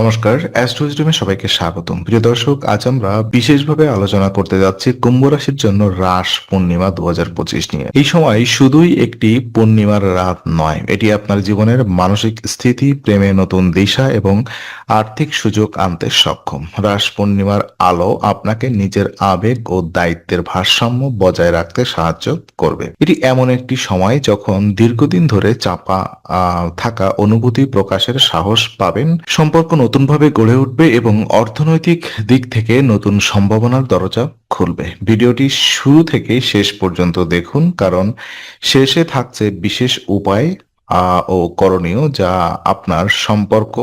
নমস্কার, অ্যাস্ট্রোজিডমে সবাইকে স্বাগতম। প্রিয় দর্শক, আজ আমরা বিশেষভাবে আলোচনা করতে যাচ্ছি কুম্ভ রাশির জন্য রাস পূর্ণিমা দুহাজার পঁচিশ নিয়ে। এই সময় শুধুই একটি পূর্ণিমার রাত নয়, এটি আপনার জীবনের মানসিক স্থিতি, প্রেমে নতুন দিশা এবং আর্থিক সুযোগ আনতে সক্ষম। রাস পূর্ণিমার আলো আপনাকে নিজের আবেগ ও দায়িত্বের ভারসাম্য বজায় রাখতে সাহায্য করবে। এটি এমন একটি সময় যখন দীর্ঘদিন ধরে চাপা থাকা অনুভূতি প্রকাশের সাহস পাবেন। সম্পর্ক নতুনভাবে গড়ে উঠবে এবং অর্থনৈতিক দিক থেকে নতুন সম্ভাবনার দরজা খুলবে। ভিডিওটি শুরু থেকে শেষ পর্যন্ত দেখুন, কারণ শেষে থাকছে বিশেষ উপায় ও করণীয় যা আপনার সম্পর্ক,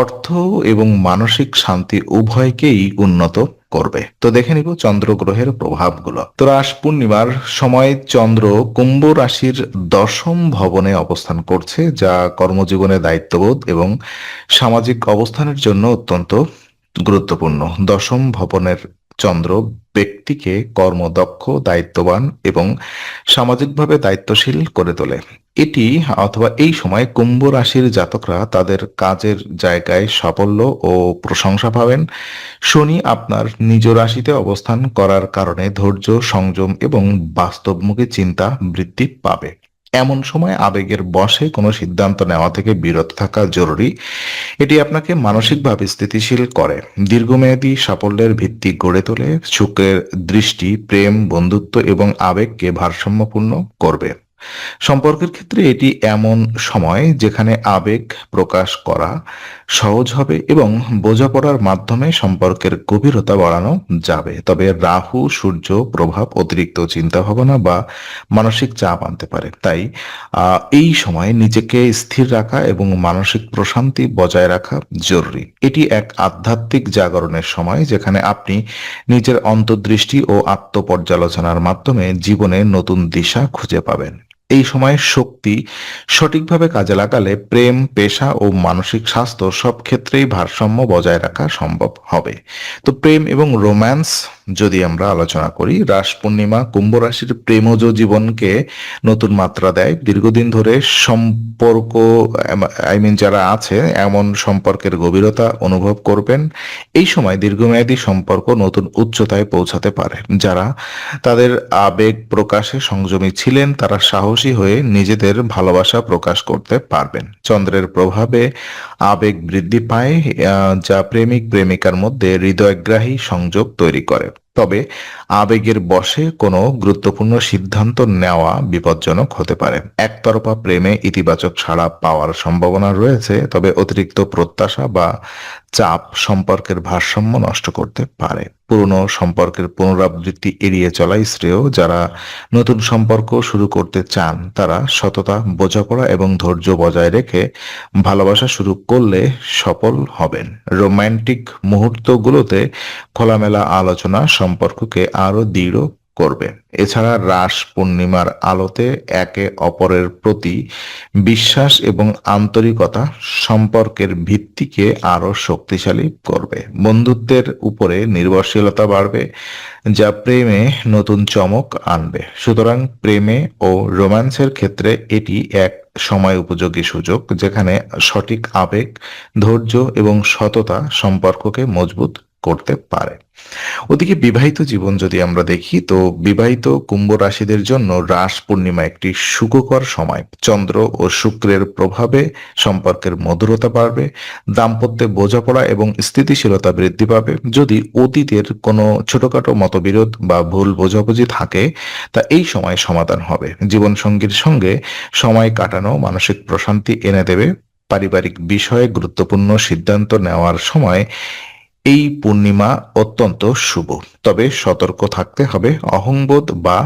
অর্থ এবং মানসিক শান্তি উভয়কেই উন্নত করবে। তো দেখে নিব চন্দ্র গ্রহের প্রভাবগুলো। তো রাস পূর্ণিমার সময় চন্দ্র কুম্ভ রাশির দশম ভবনে অবস্থান করছে, যা কর্মজীবনে দায়িত্ববোধ এবং সামাজিক অবস্থানের জন্য অত্যন্ত গুরুত্বপূর্ণ। দশম ভবনের চন্দ্র ব্যক্তিকে কর্মদক্ষ, দায়িত্ববান এবং সামাজিকভাবে দায়িত্বশীল করে তোলে। এটি অথবা এই সময় কুম্ভ রাশির জাতকরা তাদের কাজের জায়গায় সাফল্য ও প্রশংসা পাবেন। শনি আপনার নিজ রাশিতে অবস্থান করার কারণে ধৈর্য, সংযম এবং বাস্তবমুখী চিন্তা বৃদ্ধি পাবে। এমন সময় আবেগের বশে কোনো সিদ্ধান্ত নেওয়া থেকে বিরত থাকা জরুরি। এটি আপনাকে মানসিকভাবে স্থিতিশীল করে। দীর্ঘমেয়াদী সাফল্যের ভিত্তি গড়ে তোলে। সুখের দৃষ্টি, প্রেম, বন্ধুত্ব এবং আবেগকে ভারসাম্যপূর্ণ করবে। সম্পর্কের ক্ষেত্রে এটি এমন সময় যেখানে আবেগ প্রকাশ করা সহজ হবে এবং বোঝাপড়ার মাধ্যমে সম্পর্কের গভীরতা বাড়ানো যাবে। তবে রাহু, সূর্য প্রভাব, অতিরিক্ত চিন্তা ভাবনা বা মানসিক চাপ আনতে পারে। তাই এই সময় নিজেকে স্থির রাখা এবং মানসিক প্রশান্তি বজায় রাখা জরুরি। এটি এক আধ্যাত্মিক জাগরণের সময় যেখানে আপনি নিজের অন্তর্দৃষ্টি ও আত্মপর্যালোচনার মাধ্যমে জীবনে নতুন দিশা খুঁজে পাবেন। এই সময় শক্তি সঠিকভাবে কাজে লাগালে প্রেম, পেশা ও মানসিক স্বাস্থ্য সব ক্ষেত্রেই ভারসাম্য বজায় রাখা সম্ভব হবে। তো প্রেম এবং রোম্যান্স যদি আমরা আলোচনা করি, রাস পূর্ণিমা কুম্ভ রাশির প্রেমজ জীবনকে নতুন মাত্রা দেয়। দীর্ঘদিন ধরে সম্পর্ক, আই মিন যারা আছে, এমন সম্পর্কের গভীরতা অনুভব করবেন। এই সময় দীর্ঘমেয়াদী সম্পর্ক নতুন উচ্চতায় পৌঁছাতে পারে। যারা তাদের আবেগ প্রকাশে সংযমী ছিলেন, তারা সাহসী হয়ে নিজেদের ভালোবাসা প্রকাশ করতে পারবেন। চন্দ্রের প্রভাবে আবেগ বৃদ্ধি পায় যা প্রেমিক প্রেমিকার মধ্যে হৃদয়গ্রাহী সংযোগ তৈরি করে। তবে আবেগের বশে কোনো গুরুত্বপূর্ণ সিদ্ধান্ত নেওয়া বিপজ্জনক হতে পারে। একতরফা প্রেমে ইতিবাচক সাড়া পাওয়ার সম্ভাবনা রয়েছে, তবে অতিরিক্ত প্রত্যাশা বা চাপ সম্পর্কের ভারসাম্য নষ্ট করতে পারে। পুরনো সম্পর্কের পুনরাবৃত্তি এড়িয়ে চলাই শ্রেয়, যারা নতুন সম্পর্ক শুরু করতে চান, তারা সততা, বোঝাপড়া এবং ধৈর্য বজায় রেখে ভালোবাসা শুরু করলে সফল হবেন। রোমান্টিক মুহূর্তগুলোতে খোলামেলা আলোচনা সম্পর্ককে আরও দৃঢ় করবে। এছাড়া রাস পূর্ণিমার আলোতে একে অপরের প্রতি বিশ্বাস এবং আন্তরিকতা সম্পর্কের ভিত্তিকে আরও শক্তিশালী করবে। বন্ধুত্বের উপরে নির্ভরশীলতা বাড়বে, যা প্রেমে নতুন চমক আনবে। সুতরাং প্রেমে ও রোম্যান্সের ক্ষেত্রে এটি এক সময় উপযোগী সুযোগ, যেখানে সঠিক আবেগ, ধৈর্য এবং সততা সম্পর্ককে মজবুত করতে পারে। ওদিকে বিবাহিত জীবন যদি আমরা দেখি, তো বিবাহিত কুম্ভ রাশিদের জন্য রাস পূর্ণিমা একটি সুখকর সময়। চন্দ্র ও শুক্রের প্রভাবে সম্পর্কের মধুরতা বাড়বে, দাম্পত্যে বোঝাপড়া এবং স্থিতিশীলতা বৃদ্ধি পাবে। যদি অতীতের কোনো ছোটখাটো মতবিরোধ বা ভুল বোঝাবুঝি থাকে, তা এই সময় সমাধান হবে। জীবনসঙ্গীর সঙ্গে সময় কাটানো, মানসিক প্রশান্তি এনে দেবে। পারিবারিক বিষয়ে গুরুত্বপূর্ণ সিদ্ধান্ত নেওয়ার সময় এই পূর্ণিমা অত্যন্ত শুভ। তবে সতর্ক থাকতে হবে। অহংবোধ বা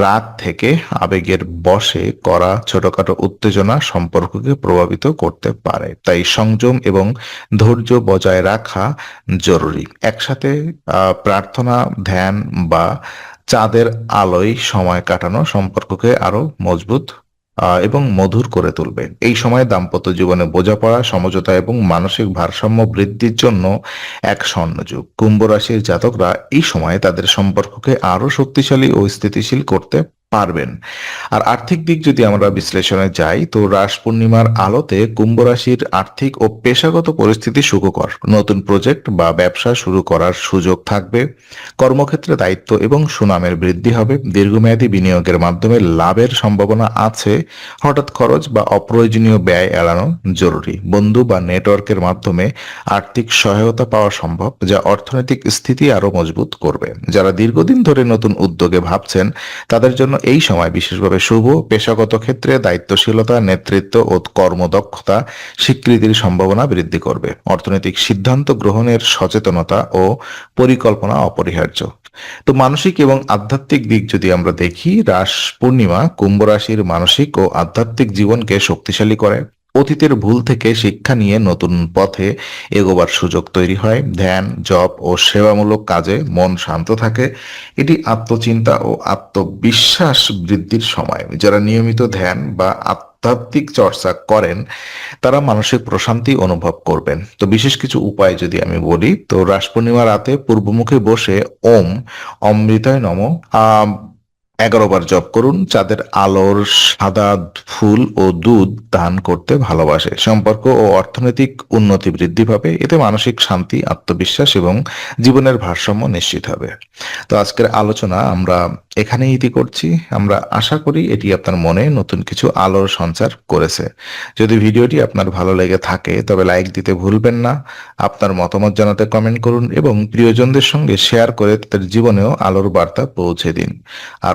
রাগ থেকে আবেগের বশে করা ছোটখাটো উত্তেজনা সম্পর্ককে প্রভাবিত করতে পারে। তাই সংযম এবং ধৈর্য বজায় রাখা জরুরি। একসাথে প্রার্থনা, ধ্যান বা চাঁদের আলোয় সময় কাটানো সম্পর্ককে আরও মজবুত এবং মধুর করে তুলবে। এই সময় দাম্পত্য জীবনে বোঝাপড়া, সমঝোতা এবং মানসিক ভারসাম্য বৃদ্ধির জন্য এক স্বর্ণ যুগ কুম্ভ রাশির জাতকরা এই সময়ে তাদের সম্পর্ককে আরও শক্তিশালী ও স্থিতিশীল করতে পারবেন। আর আর্থিক দিক যদি আমরা বিশ্লেষণে যাই, তো রাস পূর্ণিমার আলোতে কুম্ভ রাশির আর্থিক ও পেশাগত পরিস্থিতি সুখকর। নতুন প্রজেক্ট বা ব্যবসা শুরু করার সুযোগ থাকবে। কর্মক্ষেত্রে দায়িত্ব এবং সুনামের বৃদ্ধি হবে। দীর্ঘমেয়াদী বিনিয়োগের মাধ্যমে লাভের সম্ভাবনা আছে। হঠাৎ খরচ বা অপ্রয়োজনীয় ব্যয় এড়ানো জরুরি। বন্ধু বা নেটওয়ার্কের মাধ্যমে আর্থিক সহায়তা পাওয়া সম্ভব, যা অর্থনৈতিক স্থিতি আরও মজবুত করবে। যারা দীর্ঘদিন ধরে নতুন উদ্যোগে ভাবছেন, তাদের জন্য এই সময় বিশেষভাবে শুভ, পেশাগত ক্ষেত্রে দায়িত্বশীলতা, নেতৃত্ব ও কর্মদক্ষতা স্বীকৃতির সম্ভাবনা বৃদ্ধি করবে। অর্থনৈতিক সিদ্ধান্ত গ্রহণের সচেতনতা ও পরিকল্পনা অপরিহার্য। তো মানসিক এবং আধ্যাত্মিক দিক যদি আমরা দেখি, রাস পূর্ণিমা কুম্ভ রাশির মানসিক ও আধ্যাত্মিক জীবনকে শক্তিশালী করে। অতীতের ভুল থেকে শিক্ষা নিয়ে নতুন পথে এগোবার সুযোগ তৈরি হয়। ধ্যান, জপ ও সেবামূলক কাজে মন শান্ত থাকে। এটি আত্মচিন্তা ও আত্মবিশ্বাস বৃদ্ধির সময়। যারা নিয়মিত ধ্যান বা আধ্যাত্মিক চর্চা করেন, তারা মানসিক প্রশান্তি অনুভব করবেন। তো বিশেষ কিছু উপায় যদি আমি বলি, তো রাস পূর্ণিমা রাতে পূর্বমুখে বসে ওম, অমৃতায় নম। এগারো বার জপ করুন, যাদের আলোর সাদা ফুল ও দুধ দান করতে ভালোবাসে। সম্পর্ক ও অর্থনৈতিক উন্নতি বৃদ্ধি পাবে, এতে মানসিক শান্তি, আত্মবিশ্বাস এবং জীবনের ভারসাম্য নিশ্চিত হবে। তো আজকের আলোচনা আমরা এখানেই ইতি করছি। আমরা আশা করি এটি আপনার মনে নতুন কিছু আলোর সঞ্চার করেছে। যদি ভিডিওটি আপনার ভালো লেগে থাকে, তবে লাইক দিতে ভুলবেন না, আপনার মতামত জানাতে কমেন্ট করুন এবং প্রিয়জনদের সঙ্গে শেয়ার করে তাদের জীবনেও আলোর বার্তা পৌঁছে দিন। আর